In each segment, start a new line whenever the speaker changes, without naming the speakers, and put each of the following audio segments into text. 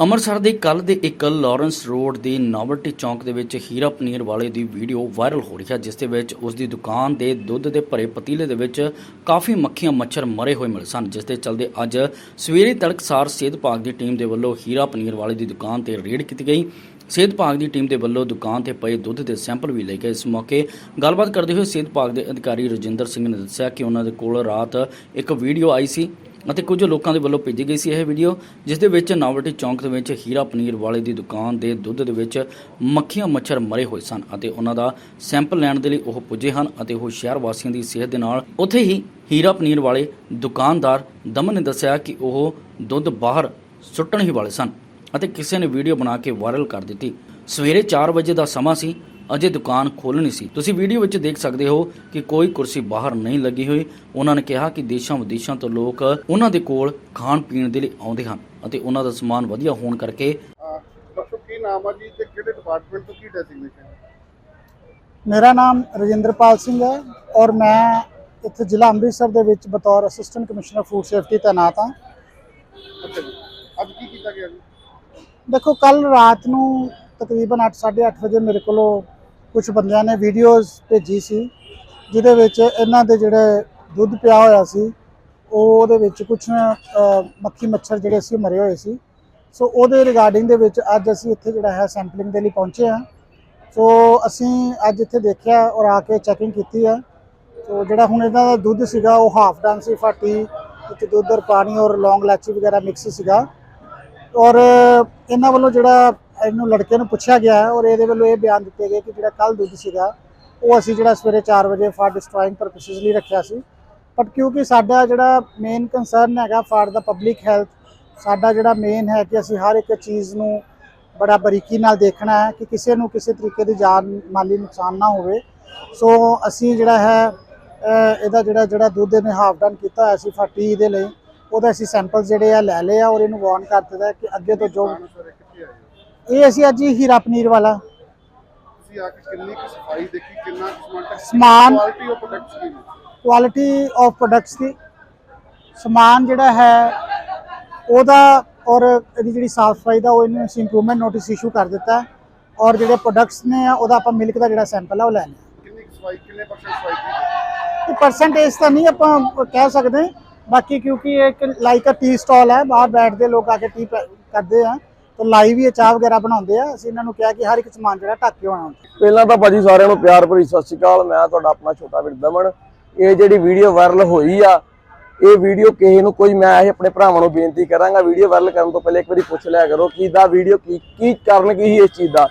ਅੰਮ੍ਰਿਤਸਰ ਦੇ ਕੱਲ ਦੇ ਇੱਕ ਲਾਰੈਂਸ ਰੋਡ ਦੀ ਨਾਵਰਟੀ ਚੌਂਕ ਦੇ ਵਿੱਚ ਹੀਰਾ ਪਨੀਰ ਵਾਲੇ ਦੀ ਵੀਡੀਓ ਵਾਇਰਲ ਹੋ ਰਹੀ ਹੈ, ਜਿਸ ਦੇ ਵਿੱਚ ਉਸ ਦੀ ਦੁਕਾਨ ਦੇ ਦੁੱਧ ਦੇ ਭਰੇ ਪਤੀਲੇ ਦੇ ਵਿੱਚ ਕਾਫੀ ਮੱਖੀਆਂ, ਮੱਛਰ ਮਰੇ ਹੋਏ ਮਿਲੇ ਸਨ, ਜਿਸ ਦੇ ਚਲਦੇ ਅੱਜ ਸਵੇਰੇ ਤੜਕਸਾਰ ਸਿਹਤ ਵਿਭਾਗ ਦੀ ਟੀਮ ਦੇ ਵੱਲੋਂ ਹੀਰਾ ਪਨੀਰ ਵਾਲੇ ਦੀ ਦੁਕਾਨ ਤੇ ਰੇਡ ਕੀਤੀ ਗਈ। ਸਿਹਤ ਵਿਭਾਗ ਦੀ ਟੀਮ ਦੇ ਵੱਲੋਂ ਦੁਕਾਨ ਤੇ ਪਏ ਦੁੱਧ ਦੇ ਸੈਂਪਲ ਵੀ ਲਏ ਗਏ। ਇਸ ਮੌਕੇ ਗੱਲਬਾਤ ਕਰਦੇ ਹੋਏ ਸਿਹਤ ਵਿਭਾਗ ਦੇ ਅਧਿਕਾਰੀ ਰਜਿੰਦਰ ਸਿੰਘ ਨੇ ਦੱਸਿਆ ਕਿ ਉਹਨਾਂ ਦੇ ਕੋਲ ਰਾਤ ਇੱਕ ਵੀਡੀਓ ਆਈ ਸੀ ਅਤੇ ਕੁਝ ਲੋਕਾਂ ਦੇ ਵੱਲੋਂ ਭੇਜੀ ਗਈ ਸੀ ਇਹ ਵੀਡੀਓ, ਜਿਸ ਦੇ ਵਿੱਚ ਨਾਵਲਟੀ ਚੌਂਕ ਦੇ ਵਿੱਚ ਹੀਰਾ ਪਨੀਰ ਵਾਲੇ ਦੀ ਦੁਕਾਨ ਦੇ ਦੁੱਧ ਦੇ ਵਿੱਚ ਮੱਖੀਆਂ ਮੱਛਰ ਮਰੇ ਹੋਏ ਸਨ ਅਤੇ ਉਹਨਾਂ ਦਾ ਸੈਂਪਲ ਲੈਣ ਦੇ ਲਈ ਉਹ ਪੁੱਜੇ ਹਨ ਅਤੇ ਉਹ ਸ਼ਹਿਰ ਵਾਸੀਆਂ ਦੀ ਸਿਹਤ ਦੇ ਨਾਲ ਉੱਥੇ ਹੀ ਹੀਰਾ ਪਨੀਰ ਵਾਲੇ ਦੁਕਾਨਦਾਰ ਦਮਨ ਨੇ ਦੱਸਿਆ ਕਿ ਉਹ ਦੁੱਧ ਬਾਹਰ ਸੁੱਟਣ ਹੀ ਵਾਲੇ ਸਨ ਅਤੇ ਕਿਸੇ ਨੇ ਵੀਡੀਓ ਬਣਾ ਕੇ ਵਾਇਰਲ ਕਰ ਦਿੱਤੀ। ਸਵੇਰੇ 4 ਵਜੇ ਦਾ ਸਮਾਂ ਸੀ ਅਜੇ ਦੁਕਾਨ ਖੋਲ੍ਹਣੀ ਸੀ। ਤੁਸੀਂ ਵੀਡੀਓ ਵਿੱਚ ਦੇਖ ਸਕਦੇ ਹੋ ਕਿ ਕੋਈ ਕੁਰਸੀ ਬਾਹਰ ਨਹੀਂ ਲੱਗੀ ਹੋਈ। ਉਹਨਾਂ ਨੇ ਕਿਹਾ ਕਿ ਦੇਸ਼ਾਂ ਵਿਦੇਸ਼ਾਂ ਤੋਂ ਲੋਕ ਉਹਨਾਂ ਦੇ ਕੋਲ ਖਾਣ ਪੀਣ ਦੇ ਲਈ ਆਉਂਦੇ ਹਨ ਅਤੇ ਉਹਨਾਂ ਦਾ ਸਮਾਨ ਵਧੀਆ ਹੋਣ ਕਰਕੇ
ਦੱਸੋ ਕੀ ਨਾਮ ਆ ਜੀ ਤੇ ਕਿਹੜੇ ਡਿਪਾਰਟਮੈਂਟ ਤੋਂ ਕੀ ਡੈਸਿਗਨੇਸ਼ਨ ਹੈ
ਮੇਰਾ ਨਾਮ ਰਜਿੰਦਰਪਾਲ ਸਿੰਘ ਹੈ ਔਰ ਮੈਂ ਇੱਥੇ ਜ਼ਿਲ੍ਹਾ ਅੰਮ੍ਰਿਤਸਰ ਦੇ ਵਿੱਚ ਬਤੌਰ ਅਸਿਸਟੈਂਟ ਕਮਿਸ਼ਨਰ ਫੂਡ ਸੇਫਟੀ ਤਾਇਨਾਤ ਹਾਂ।
ਅੱਛਾ ਜੀ। ਅੱਜ ਕੀ ਕੀਤਾ ਗਿਆ ਜੀ?
ਦੇਖੋ ਕੱਲ ਰਾਤ ਨੂੰ ਤਕਰੀਬਨ 8:30 ਵਜੇ ਮੇਰੇ ਕੋਲੋਂ ਕੁਝ ਬੰਦਿਆਂ ਨੇ ਵੀਡੀਓਜ਼ ਭੇਜੀ ਸੀ, ਜਿਹਦੇ ਵਿੱਚ ਇਹਨਾਂ ਦੇ ਜਿਹੜੇ ਦੁੱਧ ਪਿਆ ਹੋਇਆ ਸੀ, ਉਹ ਉਹਦੇ ਵਿੱਚ ਕੁਝ ਮੱਖੀ ਮੱਛਰ ਜਿਹੜੇ ਸੀ ਮਰੇ ਹੋਏ ਸੀ। ਸੋ ਉਹਦੇ ਰਿਗਾਰਡਿੰਗ ਦੇ ਵਿੱਚ ਅੱਜ ਅਸੀਂ ਇੱਥੇ ਜਿਹੜਾ ਹੈ ਸੈਂਪਲਿੰਗ ਦੇ ਲਈ ਪਹੁੰਚੇ ਹਾਂ। ਸੋ ਅਸੀਂ ਅੱਜ ਇੱਥੇ ਦੇਖਿਆ ਔਰ ਆ ਕੇ ਚੈਕਿੰਗ ਕੀਤੀ ਹੈ। ਸੋ ਜਿਹੜਾ ਹੁਣ ਇਹਨਾਂ ਦਾ ਦੁੱਧ ਸੀਗਾ, ਉਹ ਹਾਫ ਡਨ ਸੀ, ਫਾਟੀ, ਵਿੱਚ ਦੁੱਧ ਔਰ ਪਾਣੀ ਔਰ ਲੌਂਗ ਇਲਾਚੀ ਵਗੈਰਾ ਮਿਕਸ ਸੀਗਾ। ਔਰ ਇਹਨਾਂ ਵੱਲੋਂ ਜਿਹੜਾ ਇਹਨੂੰ ਲੜਕੇ ਨੂੰ ਪੁੱਛਿਆ ਗਿਆ ਹੈ ਔਰ ਇਹਦੇ ਵੱਲੋਂ ਇਹ ਬਿਆਨ ਦਿੱਤੇ ਗਏ ਕਿ ਜਿਹੜਾ ਕੱਲ ਦੁੱਧ ਸੀਗਾ, ਉਹ ਅਸੀਂ ਜਿਹੜਾ ਸਵੇਰੇ 4 ਵਜੇ ਫਾਰ ਡਿਸਟਰੋਇੰਗ ਪਰਪਸਿਸ ਲਈ ਰੱਖਿਆ ਸੀ। ਬਟ ਕਿਉਂਕਿ ਸਾਡਾ ਜਿਹੜਾ ਮੇਨ ਕੰਸਰਨ ਹੈਗਾ ਫਾਰ ਦਾ ਪਬਲਿਕ ਹੈਲਥ ਸਾਡਾ ਜਿਹੜਾ ਮੇਨ ਹੈ ਕਿ ਅਸੀਂ ਹਰ ਇੱਕ ਚੀਜ਼ ਨੂੰ ਬੜਾ ਬਰੀਕੀ ਨਾਲ ਦੇਖਣਾ ਹੈ ਕਿ ਕਿਸੇ ਨੂੰ ਕਿਸੇ ਤਰੀਕੇ ਦੀ ਜਾਨ ਮਾਲੀ ਨੁਕਸਾਨ ਨਾ ਹੋਵੇ। ਸੋ ਅਸੀਂ ਜਿਹੜਾ ਹੈ ਇਹਦਾ ਜਿਹੜਾ ਜਿਹੜਾ ਦੁੱਧ ਇਹਨੇ ਹਾਫ ਡਨ ਕੀਤਾ ਹੋਇਆ ਸੀ ਫਾਟੀ ਦੇ ਲਈ, ਉਹਦਾ ਅਸੀਂ ਸੈਂਪਲ ਜਿਹੜੇ ਆ ਲੈ ਲਏ ਆ ਔਰ ਇਹਨੂੰ ਵਾਰਨ ਕਰ ਦਿੱਤਾ ਕਿ ਅੱਗੇ ਤੋਂ ਜੋ
ਦੁਕਾਨ ਸਵੇਰੇ ਕਿੱਥੇ ਆਏ ਹੋ?
ਇਹ ਅਸੀਂ ਅੱਜ ਹੀ ਹੀਰਾ ਪਨੀਰ ਵਾਲਾ।
ਤੁਸੀਂ ਆ ਕੇ ਕਿੰਨੀ ਕੁ ਸਫ਼ਾਈ ਦੇਖੀ ਕਿੰਨਾ ਕੁ ਸਮਾਨ ਕੁਆਲਿਟੀ ਆਫ ਪ੍ਰੋਡਕਟਸ ਨੇ
ਕੁਆਲਿਟੀ ਆਫ ਪ੍ਰੋਡਕਟਸ ਦੀ? ਸਮਾਨ ਜਿਹੜਾ ਹੈ ਉਹਦਾ ਔਰ ਇਹਦੀ ਜਿਹੜੀ ਸਾਫ਼ ਸਫ਼ਾਈ ਦਾ ਉਹ ਇਹਨੂੰ ਅਸੀਂ ਇੰਪਰੂਵਮੈਂਟ ਨੋਟਿਸ ਇਸ਼ੂ ਕਰ ਦਿੱਤਾ ਔਰ ਜਿਹੜੇ ਪ੍ਰੋਡਕਟਸ ਨੇ ਉਹਦਾ ਆਪਾਂ ਮਿਲਕ ਦਾ ਜਿਹੜਾ ਸੈਂਪਲ ਹੈ ਉਹ ਲੈ ਲਿਆ।
ਕਿੰਨੀ ਸਫ਼ਾਈ ਕਿੰਨੇ ਪਰਸੈਂਟ ਸਫ਼ਾਈ
ਇਹ ਪਰਸੈਂਟੇਜ ਤਾਂ ਨਹੀਂ ਆਪਾਂ ਕਹਿ ਸਕਦੇ। ਬਾਕੀ ਕਿਉਂਕਿ ਇਹ ਇੱਕ ਲਾਈਕ ਅ ਟੀ ਸਟਾਲ ਹੈ ਬਾਹਰ ਬੈਠਦੇ ਲੋਕ ਆ ਕੇ ਟੀ ਕਰਦੇ ਆ। ਤਾਂ ਲਾਈਵ ਹੀ ਚਾਹ ਵਗੈਰਾ ਬਣਾਉਂਦੇ ਆ। ਅਸੀਂ ਇਹਨਾਂ ਨੂੰ ਕਿਹਾ ਕਿ ਹਰ ਇੱਕ ਸਮਾਨ ਜਿਹੜਾ ਢੱਕ ਕੇ ਹੋਣਾ
ਪਹਿਲਾਂ ਤਾਂ ਭਾਜੀ ਸਾਰਿਆਂ ਨੂੰ ਪਿਆਰ ਭਰੀ ਸਤਿ ਸ਼੍ਰੀ ਅਕਾਲ। ਮੈਂ ਤੁਹਾਡਾ ਆਪਣਾ ਛੋਟਾ ਵੀਰ ਦਮਨ। ਇਹ ਜਿਹੜੀ ਵੀਡੀਓ ਵਾਇਰਲ ਹੋਈ ਆ, ਇਹ ਵੀਡੀਓ ਕਿਸੇ ਨੂੰ ਕੋਈ, ਮੈਂ ਇਹ ਆਪਣੇ ਭਰਾਵਾਂ ਨੂੰ ਬੇਨਤੀ ਕਰਾਂਗਾ, ਵੀਡੀਓ ਵਾਇਰਲ ਕਰਨ ਤੋਂ ਪਹਿਲੇ ਇੱਕ ਵਾਰੀ ਪੁੱਛ ਲਿਆ ਕਰੋ ਕਿ ਦਾ ਵੀਡੀਓ ਕੀ ਕੀ ਕਾਰਨ ਕੀ ਸੀ ਇਸ ਚੀਜ਼ ਦਾ।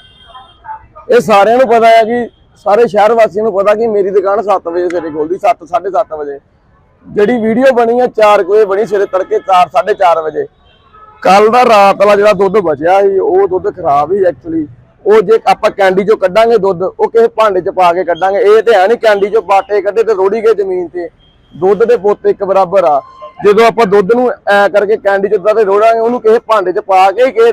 ਇਹ ਸਾਰਿਆਂ ਨੂੰ ਪਤਾ ਹੈ ਕਿ, ਸਾਰੇ ਸ਼ਹਿਰ ਵਾਸੀਆਂ ਨੂੰ ਪਤਾ ਕਿ ਮੇਰੀ ਦੁਕਾਨ 7 ਵਜੇ ਸਵੇਰੇ ਖੁੱਲਦੀ 7 7:30 ਵਜੇ। ਜਿਹੜੀ ਵੀਡੀਓ ਬਣੀ ਆ 4 ਵਜੇ ਬਣੀ, ਸਵੇਰੇ ਤੜਕੇ 4 4:30 ਵਜੇ। ਕੱਲ ਦਾ ਰਾਤ ਵਾਲਾ ਜਿਹੜਾ ਦੁੱਧ ਬਚਿਆ ਸੀ, ਉਹ ਦੁੱਧ ਖਰਾਬ ਸੀ ਐਕਚੁਅਲੀ ਉਹ ਜੇ ਆਪਾਂ ਕੈਂਡੀ ਚੋਂ ਕੱਢਾਂਗੇ ਦੁੱਧ, ਉਹ ਕਿਸੇ ਭਾਂਡੇ 'ਚ ਪਾ ਕੇ ਕੱਢਾਂਗੇ। ਇਹ ਤੇ ਹੈ ਨਹੀਂ ਕੈਂਡੀ ਚੋਂ ਬਾਟੇ ਕੱਢੇ ਤੇ ਰੋੜੀ ਗਏ ਜ਼ਮੀਨ ਤੇ। ਦੁੱਧ ਦੇ ਪੋਤੇ ਇੱਕ ਬਰਾਬਰ ਆ। ਜਦੋਂ ਆਪਾਂ ਦੁੱਧ ਨੂੰ ਐ ਕਰਕੇ ਕੈਂਡੀ 'ਚ ਤੇ ਰੋੜਾਂਗੇ, ਉਹਨੂੰ ਕਿਸੇ ਭਾਂਡੇ 'ਚ ਪਾ ਕੇ ਕਿਸੇ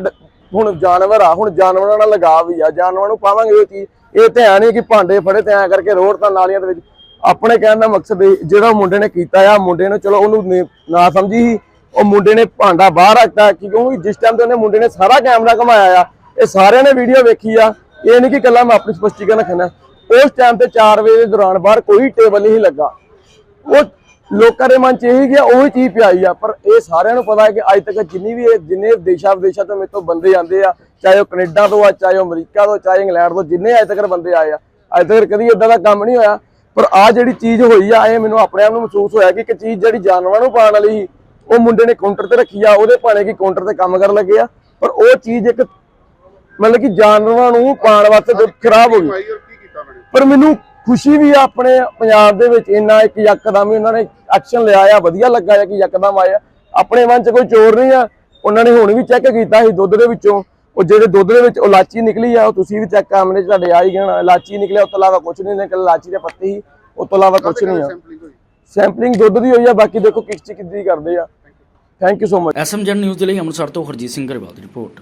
ਹੁਣ ਜਾਨਵਰ ਆ, ਹੁਣ ਜਾਨਵਰਾਂ ਨਾਲ ਲਗਾਵ ਹੀ ਆ। ਜਾਨਵਰਾਂ ਨੂੰ ਪਾਵਾਂਗੇ ਉਹ ਚੀਜ਼। ਇਹ ਤੇ ਹੈ ਨਹੀਂ ਕਿ ਭਾਂਡੇ ਫੜੇ ਤੇ ਐ ਕਰਕੇ ਰੋੜ ਤਾਂ ਨਾਲੀਆਂ ਦੇ ਵਿੱਚ। ਆਪਣੇ ਕਹਿਣ ਦਾ ਮਕਸਦ ਇਹ, ਜਿਹੜਾ ਮੁੰਡੇ ਨੇ ਕੀਤਾ ਆ, ਮੁੰਡੇ ਨੂੰ ਚਲੋ ਉਹਨੂੰ ਨਾ ਸਮਝੀ ਸੀ। ਉਹ ਮੁੰਡੇ ਨੇ ਭਾਂਡਾ ਬਾਹਰ ਰੱਖਤਾ, ਕਿਉਂਕਿ ਜਿਸ ਟਾਈਮ ਤੇ ਉਹਨੇ ਮੁੰਡੇ ਨੇ ਸਾਰਾ ਕੈਮਰਾ ਘਮਾਇਆ ਆ, ਇਹ ਸਾਰਿਆਂ ਨੇ ਵੀਡੀਓ ਵੇਖੀ ਆ, ਇਹ ਨਹੀਂ ਕਿ ਕੱਲਾ ਮੈਂ ਆਪਣੀ ਸਪਸ਼ਟੀਕਰਨ ਰੱਖਣਾ। ਉਸ ਟਾਈਮ ਤੇ 4 ਵਜੇ ਦੇ ਦੌਰਾਨ ਬਾਹਰ ਕੋਈ ਟੇਬਲ ਨਹੀਂ ਲੱਗਾ। ਉਹ ਲੋਕਾਂ ਦੇ ਮਨ ਚ ਇਹੀ ਗਿਆ, ਉਹੀ ਚੀਜ਼ ਪਿਆਈ ਆ, ਪਰ ਇਹ ਸਾਰਿਆਂ ਨੂੰ ਪਤਾ ਹੈ ਕਿ ਅੱਜ ਤੱਕ ਜਿੰਨੀ ਵੀ ਇਹ ਜਿੰਨੇ ਦੇਸ਼ਾਂ ਵਿਦੇਸ਼ਾਂ ਤੋਂ ਮੇਰੇ ਤੋਂ ਬੰਦੇ ਆਉਂਦੇ ਆ, ਚਾਹੇ ਉਹ ਕੈਨੇਡਾ ਤੋਂ ਆ, ਚਾਹੇ ਉਹ ਅਮਰੀਕਾ ਤੋਂ, ਚਾਹੇ ਇੰਗਲੈਂਡ ਤੋਂ, ਜਿੰਨੇ ਅੱਜ ਤੱਕ ਬੰਦੇ ਆਏ ਆ, ਅੱਜ ਤੱਕ ਕਦੀ ਇਦਾਂ ਦਾ ਕੰਮ ਨਹੀਂ ਹੋਇਆ। ਪਰ ਆ ਜਿਹੜੀ ਚੀਜ਼ ਹੋਈ ਆ, ਇਹ ਮੈਨੂੰ ਆਪਣੇ ਆਪ ਨੂੰ ਮਹਿਸੂਸ ਹੋਇਆ ਕਿ ਇੱਕ ਚੀਜ਼ ਜਿਹੜੀ ਜਾਨਵਰਾਂ ਨੂੰ ਪਾਉਣ ਵਾਲੀ ਸੀ ਉਹ ਮੁੰਡੇ ਨੇ ਕਾਊਂਟਰ ਤੇ ਰੱਖੀ ਆ ਉਹਦੇ ਭਾਣੇ ਕਿ ਕਾਊਂਟਰ ਤੇ ਕੰਮ ਕਰਨ ਲੱਗੇ ਆ। ਪਰ ਉਹ ਚੀਜ਼ ਇੱਕ ਮਤਲਬ ਕਿ ਜਾਨਵਰਾਂ ਨੂੰ ਪਾਉਣ ਵਾਸਤੇ ਦੁੱਧ ਖਰਾਬ ਹੋ ਗਈ। ਪਰ ਮੈਨੂੰ ਖੁਸ਼ੀ ਵੀ ਆ ਆਪਣੇ ਪੰਜਾਬ ਦੇ ਵਿੱਚ ਇੰਨਾ ਇੱਕ ਯਕਦਮ ਹੀ ਉਹਨਾਂ ਨੇ ਐਕਸ਼ਨ ਲਿਆ ਆ ਵਧੀਆ ਲੱਗਾ ਆ ਕਿ ਯਕਦਮ ਆਇਆ ਆਪਣੇ ਮਨ 'ਚ ਕੋਈ ਚੋਰ ਨਹੀਂ ਆ ਉਹਨਾਂ ਨੇ ਹੁਣ ਵੀ ਚੈੱਕ ਕੀਤਾ ਸੀ ਦੁੱਧ ਦੇ ਵਿੱਚੋਂ। ਉਹ ਜਿਹੜੇ ਦੁੱਧ ਦੇ ਵਿੱਚ ਇਲਾਚੀ ਨਿਕਲੀ ਆ ਉਹ ਤੁਸੀਂ ਵੀ ਚੈੱਕ ਕਮਰੇ 'ਚ ਤੁਹਾਡੇ ਆ ਹੀ ਗਏ ਇਲਾਚੀ ਨਿਕਲਿਆ ਉਸ ਤੋਂ ਇਲਾਵਾ ਕੁਝ ਨਹੀਂ ਨਿਕਲਿਆ ਇਲਾਚੀ ਦੇ ਪੱਤੇ ਹੀ ਉਸ ਤੋਂ ਇਲਾਵਾ ਕੁਝ ਨਹੀਂ ਆ। ਸੈਂਪਲਿੰਗ ਦੁੱਧ ਦੀ ਹੋਈ ਆ ਬਾਕੀ ਦੇਖੋ ਕਿਸ ਚ ਕਿੱਦੀ ਕਰਦੇ ਆ। ਥੈਂਕ ਯੂ ਸੋ ਮਚ
ਐਸਐਮਜਨ ਨਿਊਜ਼ ਦੇ ਲਈ ਅੰਮ੍ਰਿਤਸਰ ਤੋਂ ਹਰਜੀਤ ਸਿੰਘ ਗਰੇਵਾਲ ਦੀ ਰਿਪੋਰਟ।